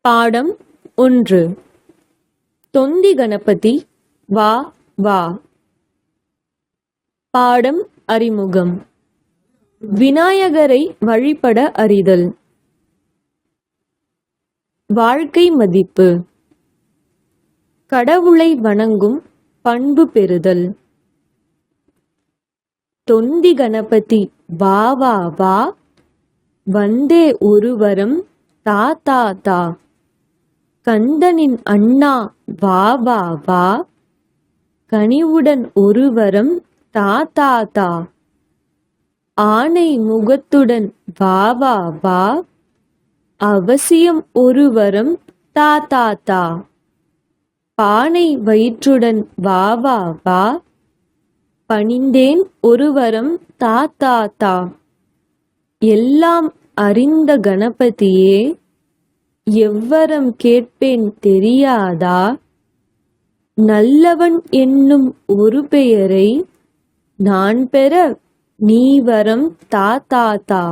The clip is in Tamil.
பாடம் ஒன்று. தொந்தி கணபதி வா வா. பாடம் அறிமுகம். விநாயகரை வழிபட அறிதல். வாழ்க்கை மதிப்பு. கடவுளை வணங்கும் பண்பு பெறுதல். தொந்தி கணபதி வா வா வா. வந்தே ஒருவரம் தா தா தா. கந்தனின் அண்ணா வா வா வா. கனிவுடன் ஒருவரம் தா தா தா. ஆனை முகத்துடன் வா வா வா. அவசியம் ஒருவரம் தா தா தா. பானை வயிற்றுடன் வா வா வா. பணிந்தேன் ஒருவரம் தா தா தா. எல்லாம் அறிந்த கணபதியே எவ்வரம் கேட்பேன் தெரியாதா? நல்லவன் என்னும் ஒரு பெயரை நான் பெற நீ வரம் தா தா